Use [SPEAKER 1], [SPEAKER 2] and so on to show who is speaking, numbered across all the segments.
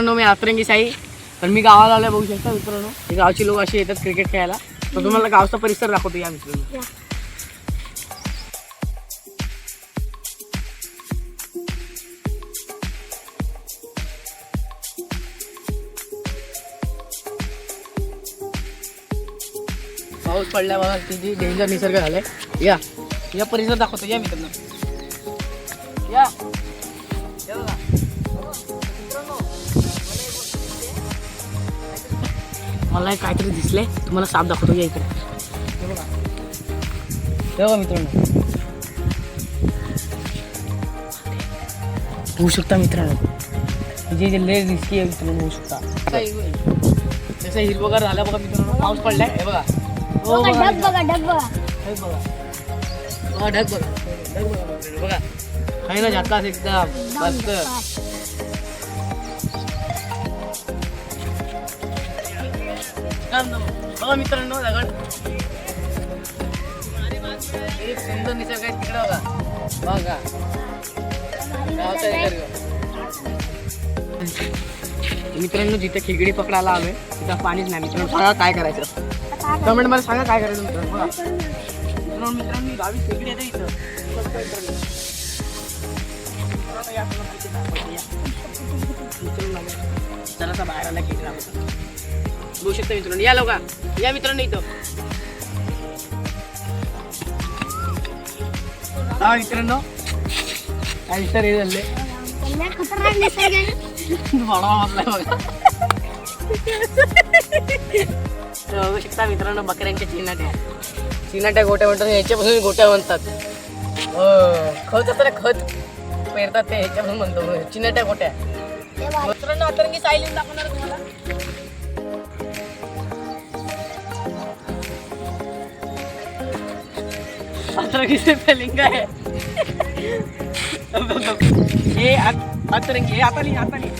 [SPEAKER 1] मित्रांनो मी आतरंगी साई तर मी गावाला आलोय बघू शकता मित्रांनो. गावची लोक अशी येतात क्रिकेट खेळायला. तर तुम्हाला गावचा परिसर दाखवतो या मित्रांनो. पाऊस पडल्या बघा किती डेंजर निसर्ग झालाय. या. या परिसर दाखवतो या मित्रांनो. या या. मला एक काहीतरी दिसलंय. तुम्हाला साप दाखवतो या इकडे. हे बघा मित्रांनो. होऊ शकता मित्रांनो. जे जे रिस्की आहे मित्रांनो होऊ शकता. जसं हिरवगार झाला बघा मित्रांनो. पाऊस पडलाय. हे बघा. हो
[SPEAKER 2] बघा ढग बघा ढग बघा.
[SPEAKER 1] हे बघा. बघा ढग बघा. ढग बघा बघा. काही ना एकदम. मस्त. बघा मित्रांनो दगड. एक सुंदर निसर्ग आहे तिकडे बघा. बघा. गावचा निसर्ग मित्रांनो जिथे खिगडी पकडायला आलोय तिथं पाणीच नाही. मित्रांनो सांगा काय करायचं? कमेंटमध्ये सांगा काय करायचं मित्रांनो बघा. मित्रांनो मित्रांनो गावी येते इथं. मित्रांनो. बाहेर आला बघू शकता मित्रांनो. या लोका या मित्रांनो इथं. हा मित्रांनो. काय विचार हे झाले?
[SPEAKER 2] खतरनाक निसर्ग
[SPEAKER 1] बघा. शकता मित्रांनो बकऱ्यांच्या चिनाट्या. चिनाट्या गोट्या म्हणतात ह्याच्यापासून गोट्या म्हणतात. हो, खत असतं ना खत. पेरतात ते ह्याच्यापासून म्हणतो. चिनाट्या गोट्या. मित्रांनो आता की सायलेन्स दाखवणार तुम्हाला. अतरंगी स्पेलिंग आहे? हे अतरंगी हे आता नाही आता नाही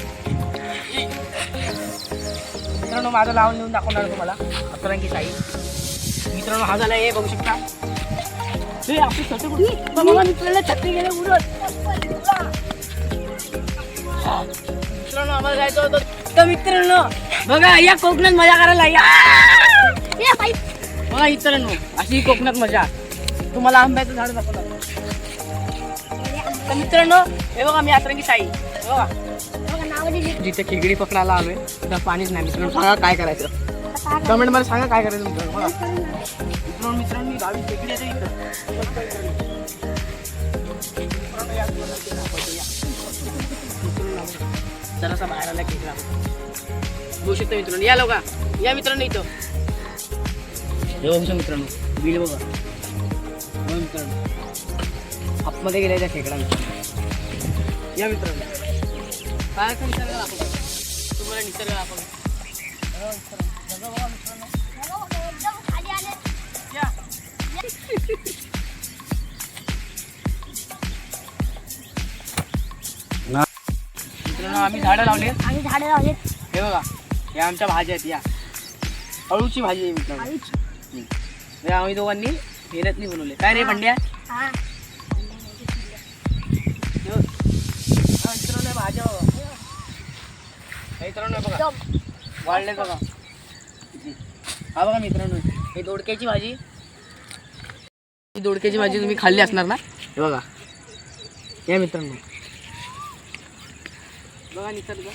[SPEAKER 1] मित्रांनो माझं लावून लिहून दाखवणार तुम्हाला. अतरंगी साई. मित्रांनो हा झाला हे बघू शकता. हे आपली छोटे कुठे
[SPEAKER 2] बघा मित्रांनो छत्री गेले उडत
[SPEAKER 1] मित्रांनो आम्हाला जायचं होतं. तर मित्रांनो बघा या कोकणात मजा करायला या. बघा मित्रांनो अशी कोकणात मजा. तुम्हाला आंब्याचं झाड दाखवलं. तर मित्रांनो हे बघा मी आतरंगी साई बघा. जिथे खिगडी पकडायला आलोय तिथं पाणीच नाही. मित्रांनो सांगा काय करायचं? कमेंटमध्ये सांगा काय करायचं मित्रांनो बघा मित्रांनो मी गावी खेकडी येते इथं. ते जरासा बाहेर आला खेकडा बघू शकता मित्रांनो. या लोका या मित्रांनो इथं. हे बघू मित्रांनो. बिल बघा. मित्रांनो. आतमध्ये गेल्या त्या खेकडा मित्रांनो या मित्रांनो. काय काय निसर्ग दाखवतो तुम्हाला निसर्ग दाखवतो. आम्ही झाडं लावले
[SPEAKER 2] आम्ही झाडे लावले
[SPEAKER 1] हे बघा या आमच्या भाज्या आहेत या. अळूची भाजी आहे मित्रांनो.
[SPEAKER 2] आम्ही
[SPEAKER 1] हे दोघांनी मेहनतनी बनवले. काय रे पंड्या.
[SPEAKER 2] हा,
[SPEAKER 1] मित्रांनो भाज्या बघा. मित्रांनो बघा. वाढले बघा. हा बघा मित्रांनो हे दोडक्याची भाजी. ही दोडक्याची भाजी तुम्ही खाल्ली असणार ना? हे बघा. या मित्रांनो. बघा निसर्ग.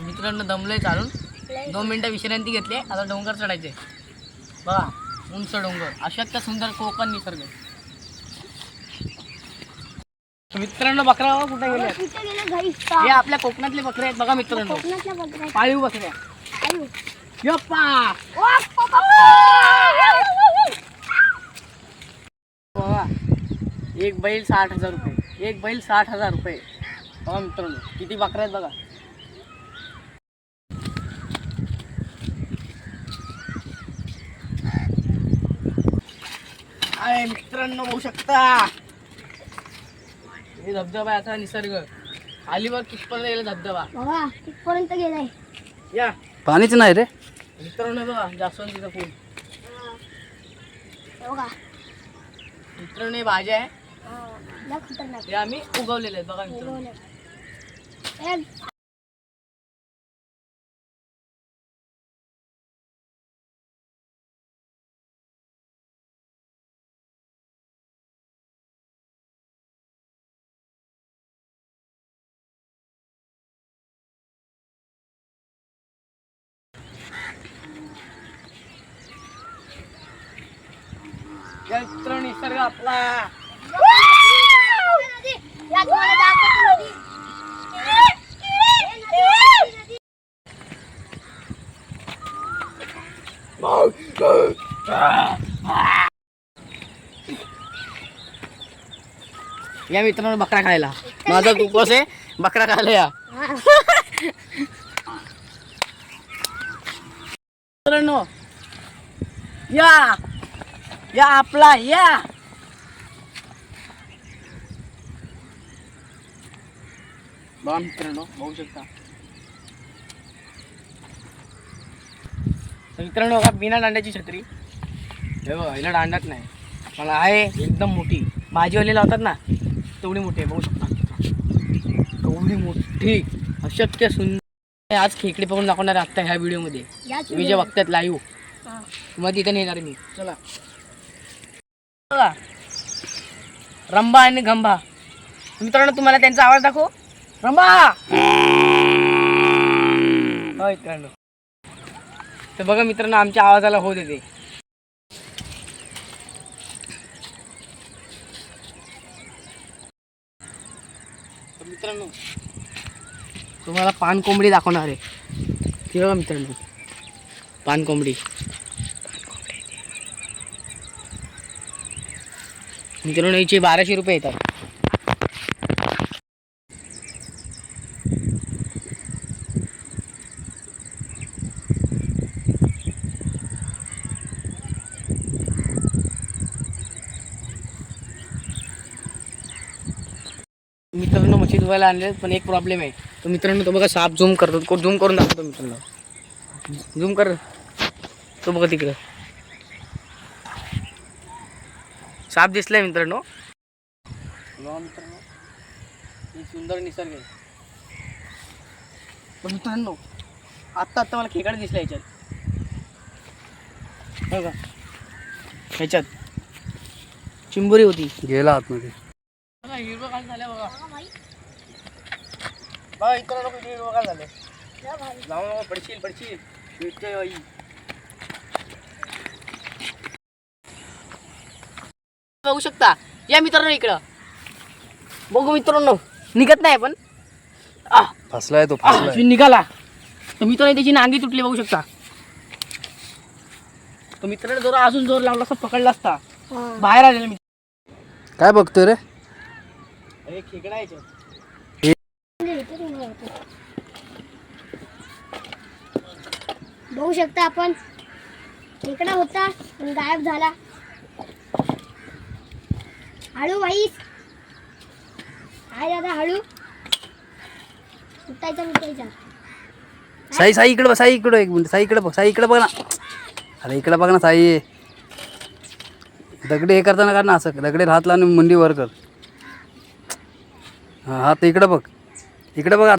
[SPEAKER 1] मित्रांनो दमलंय चालून. दोन मिनिटं विश्रांती घेतली. आता डोंगर चढायचे बघा. उंच डोंगर अशक्य सुंदर कोकण निसर्ग. मित्रांनो बकरा कुठे गेले? हे आपल्या कोकणातले बकरे आहेत बघा मित्रांनो. पाळीव बकऱ्या. बघा एक बैल साठ हजार रुपये. एक बैल साठ हजार रुपये. बघा मित्रांनो किती बकऱ्या आहेत बघा. आहे मित्रांनो बघू शकता. हे धबधबा आहे आता निसर्ग. खाली बघ कितपर्यंत गेला धबधबा.
[SPEAKER 2] बघा तिथपर्यंत गेलाय.
[SPEAKER 1] या.
[SPEAKER 3] पाणीच नाही रे.
[SPEAKER 1] मित्रांनो बघा जास्वंदीचं फूल.
[SPEAKER 2] हे बघा.
[SPEAKER 1] मित्रांनो हे भाज्या आहे.
[SPEAKER 2] हा, लय खतरनाक.
[SPEAKER 1] हे आम्ही उगवलेले आहेत बघा मित्रांनो. मित्र निसर्ग आपला.
[SPEAKER 2] या
[SPEAKER 1] मित्रांनो बकरा खायला. माझा उपवास आहे बकरा खायला या. मित्रांनो या. या आपला या. बघा मित्रांनो बघू शकता. तर मित्रांनो बघा बिना दांड्याची छत्री. हे बघा हिला दांडाच नाही. मला आहे एकदम मोठी. भाजीवाले लावतात ना तेवढी मोठी आहे बघू शकता. एवढी मोठी अशक्य सुंदर. आज खेकडे पकडून दाखवणार आहे आत्ता ह्या व्हिडिओमध्ये. जे बघतात लाईव्ह
[SPEAKER 2] हा.
[SPEAKER 1] मग तिथे नेणार मी. चला. बघा रंबा आणि गंभा मित्रांनो तुम्हाला त्यांचा आवाज दाखव? रंबा! हो मित्रांनो. तर बघा मित्रांनो आमच्या आवाजाला होत देते मित्रांनो तुम्हाला पान कोंबडी दाखवणार आहे. ती बघा मित्रांनो. पान कोंबडी मित्रांनो याचे बाराशे रुपये येतात. मित्रांनो मच्छी धुवायला आणले पण एक प्रॉब्लेम आहे. तर मित्रांनो तो बघा साप झूम करतो. झूम करून दाखवतो मित्रांनो. झूम कर. तो बघा तिकडं. साप दिसलाय मित्रांनो. सुंदर निसर्ग आहे पण मित्रांनो आत्ता आत्ता मला खेकडे दिसला याच्यात. बघा. ह्याच्यात चिंबोरी होती.
[SPEAKER 3] गेला आतमध्ये.
[SPEAKER 1] बघा हिरवं काल झालं बघा.
[SPEAKER 2] भाई.
[SPEAKER 1] बघा इतर लोक हिरवं काल झाले. जाऊ नको पडशील. पडशील भेटतोय बघू शकता. या मित्रांनो इकडं. बघू मित्रांनो. निघत नाही पण. आ,
[SPEAKER 3] फसलाय तो
[SPEAKER 1] आ,
[SPEAKER 3] फसलाय.
[SPEAKER 1] अश्विन निघाला. तर मित्रांनो त्याची नांगी तुटली बघू शकता. तर मित्राने जोर अजून जोर लावला असता पकडला असता.
[SPEAKER 2] हा.
[SPEAKER 1] बाहेर आलेला मित्र.
[SPEAKER 3] काय बघतोय रे?
[SPEAKER 1] अरे खेकडा
[SPEAKER 2] होते. बघू शकता आपण. इकडा होता पण गायब झाला. हळू वाईस काय दादा हळू. सुटायचा उठायचा.
[SPEAKER 3] साई साई इकडे बघ साई इकडे एक मिनिट साई इकडे बघ साई इकडे बघ ना. अरे इकडे बघ ना साई. दगडे हे करताना कर ना असं दगडे हात लावून मुंडी वर कर. हा हात इकडे बघ. इकडे बघ